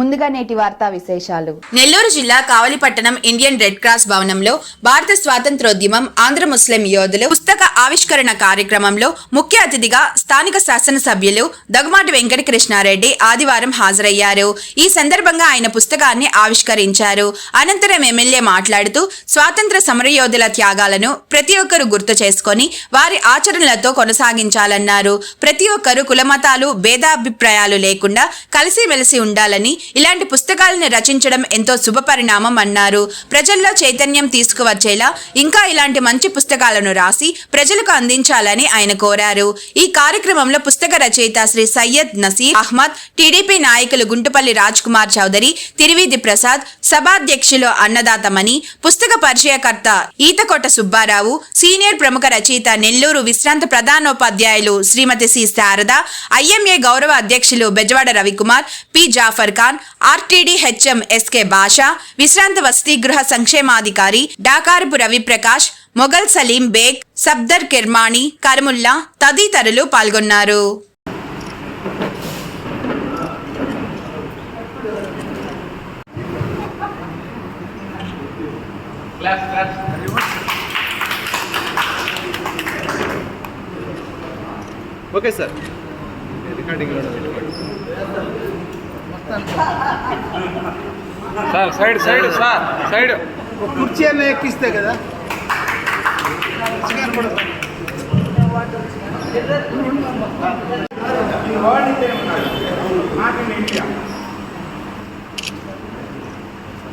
ముందుగా నేటి వార్తా విశేషాలు. నెల్లూరు జిల్లా కావలిపట్టణం ఇండియన్ రెడ్ క్రాస్ భవనంలో భారత స్వాతంత్రోద్యమం ఆంధ్ర ముస్లిం యోధులు పుస్తక ఆవిష్కరణ కార్యక్రమంలో ముఖ్య అతిథిగా స్థానిక శాసనసభ్యులు దగ్గమాటి వెంకట కృష్ణారెడ్డి ఆదివారం హాజరయ్యారు. ఈ సందర్భంగా ఆయన పుస్తకాన్ని ఆవిష్కరించారు. అనంతరం ఎమ్మెల్యే మాట్లాడుతూ స్వాతంత్ర సమరయోధుల త్యాగాలను ప్రతి ఒక్కరూ గుర్తు చేసుకొని వారి ఆచరణలతో కొనసాగించాలన్నారు. ప్రతి ఒక్కరూ కులమతాలు భేదాభిప్రాయాలు లేకుండా కలిసిమెలిసి ఉండాలని ఇలాంటి పుస్తకాలను రచించడం ఎంతో శుభపరిణామం అన్నారు. ప్రజల్లో చైతన్యం తీసుకువచ్చేలా ఇంకా ఇలాంటి మంచి పుస్తకాలను రాసి ప్రజలకు అందించాలని ఆయన కోరారు. ఈ కార్యక్రమంలో పుస్తక రచయిత శ్రీ సయ్యద్ నసీర్ అహ్మద్ టీడీపీ నాయకులు గుంటుపల్లి రాజ్ కుమార్ చౌదరి తిరివిధి ప్రసాద్ సభాధ్యక్షులు అన్నదాతమణి పుస్తక పరిచయకర్త ఈతకోట సుబ్బారావు సీనియర్ ప్రముఖ రచయిత నెల్లూరు విశ్రాంత ప్రధానోపాధ్యాయులు శ్రీమతి సి. శారద ఐఎంఏ గౌరవ అధ్యక్షులు Bezawada Ravikumar P. Jafar Khan RTD HM SK Basha విశ్రాంత వసతి గృహ సంక్షేమాధికారి డాకారపు రవిప్రకాష్ మొఘల్ సలీం బేగ్ సబ్దర్ కిర్మాణి కరముల్లా తదితరులు పాల్గొన్నారు. Okay sir. రికార్డింగ్ పెట్టుకోండి sir side side sir side ఒక కుర్చీ అన్న ఎక్కిస్తే కదా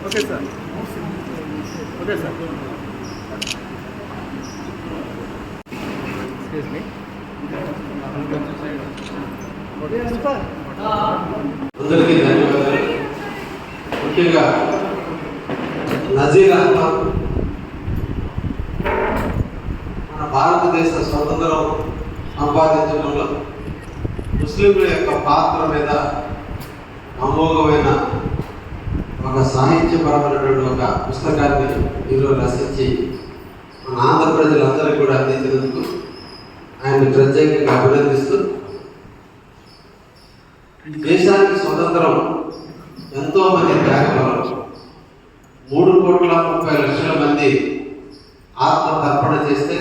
okay sir okay sir excuse me అందరికీ ధన్యవాదాలు. ముఖ్యంగా నజీర్ అహ్మద్ మన భారతదేశ స్వతంత్రం సంపాదించడంలో ముస్లింల యొక్క పాత్ర మీద అమోఘమైన ఒక సాహిత్యపరమైనటువంటి ఒక పుస్తకాన్ని ఈరోజు రచించి మన ఆంధ్ర ప్రజలందరికీ కూడా అందించినందుకు ఆయన ప్రత్యేకంగా అభినందిస్తూ దేశానికి స్వతంత్రం ఎంతో మంది త్యాగపరం మూడు కోట్ల ముప్పై లక్షల మంది ఆత్మ తర్పణ చేస్తే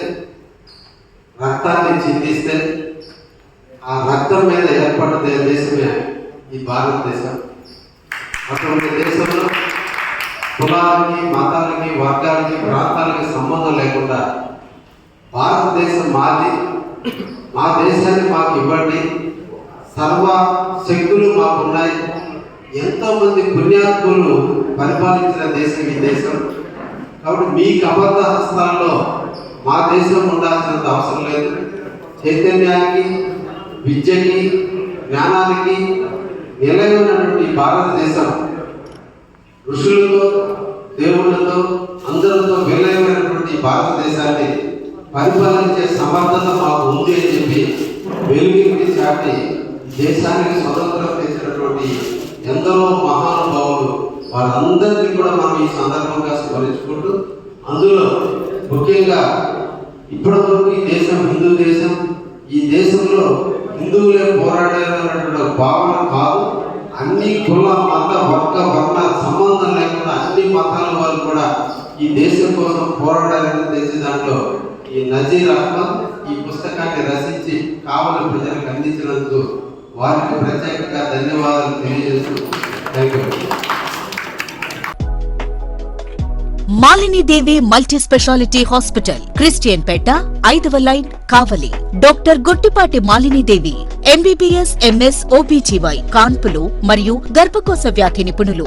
రక్తాన్ని చిందిస్తే ఆ రక్తం మీద ఏర్పడిన దేశమే ఈ భారతదేశం. అటువంటి దేశంలో కులాలకి మతాలకి వర్గాలకి ప్రాంతాలకి సంబంధం లేకుండా భారతదేశం మాది మా దేశాన్ని మాకు ఇవ్వండి సర్వ శక్తులు మాకున్నాయి. ఎంతో మంది పుణ్యాత్ములు పరిపాలించిన దేశం ఈ దేశం? కాబట్టి మీకు అబద్ధ హస్తాల్లో మా దేశం ఉండాల్సినంత అవసరం లేదు. చైతన్యానికి విద్యకి జ్ఞానానికి నిలయమైనటువంటి భారతదేశం ఋషులతో దేవుళ్ళతో అందరితో విలయమైనటువంటి భారతదేశాన్ని పరిపాలించే సమర్థత మాకు ఉంది అని చెప్పి వెలుగుకి చాటి దేశానికి స్వతంత్రం తెచ్చినటువంటి ఎందరో మహానుభావులు వారందరినీ కూడా మనం ఈ సందర్భంగా స్మరించుకుంటూ అందులో ముఖ్యంగా ఇప్పటివరకు ఈ దేశం హిందూ దేశం ఈ దేశంలో హిందువులే పోరాడారన్నటువంటి భావన కాదు. అన్ని కుల మత వర్గ వర్ణ సంబంధం లేకుండా అన్ని మతాల వాళ్ళు కూడా ఈ దేశం కోసం పోరాడాలని తెలిసి దాంట్లో ఈ నజీర్ అహ్మద్ ఈ పుస్తకాన్ని రచించి కావలి ప్రజలకు అందించినందుకు వారికి ప్రత్యేకంగా ధన్యవాదాలు తెలియజేస్తూ thank you Malinidevi multi speciality hospital Christian Peta ఐదవ line Kavali. Doctor Gottipati Malinidevi MBBS MS OBGY కాన్పులు మరియు గర్భకోశ వ్యాధి నిపుణులు.